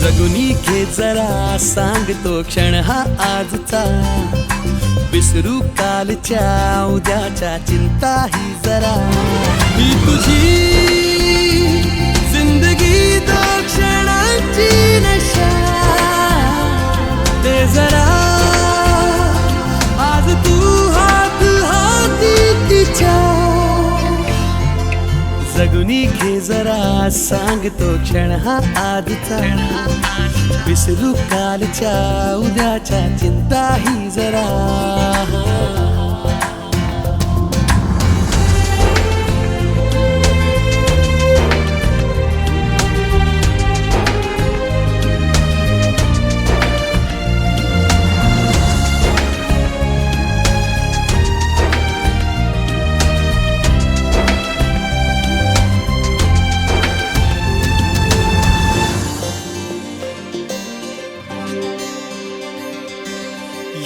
जगुनी घे जरा सांगतो क्षण हा आजचा. विसरू कालच्या उद्याच्या चिंता ही जरा. मी तुझी जरा सांगतो क्षण हा आजचा. विसरू कालच्या उद्याच्या चिंता ही जरा.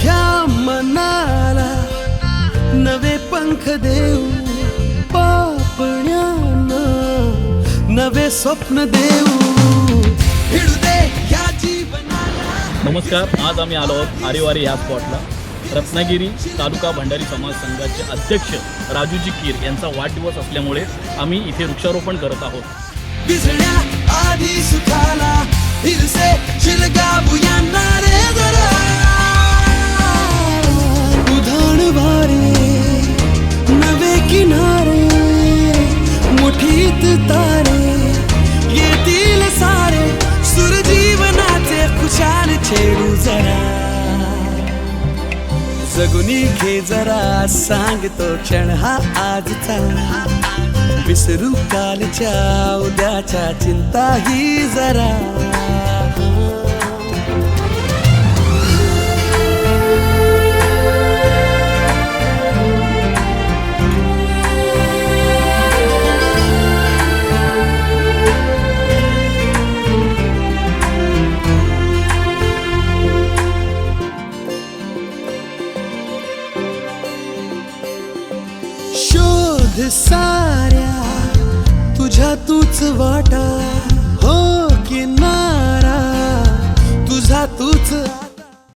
या मनाला नवे पंख देऊ पापण्यानं नवे स्वप्न देऊ. दे या नमस्कार आज आम्ही आलो आहोत आरेवारी ह्या स्पॉटला रत्नागिरी तालुका भंडारी समाज संघाचे अध्यक्ष राजूजी कीर यांचा वाढदिवस असल्यामुळे आम्ही इथे वृक्षारोपण करत आहोत. मुठीत तारे येतील सारे सुर जीवनाचे खुशाल छेडू जरा. जगुनी घे जरा सांगतो क्षण हा आजचा. विसरू कालच्या उद्याच्या चिंता ही जरा. शोध साऱ्या तुझ्या तूच वाटा.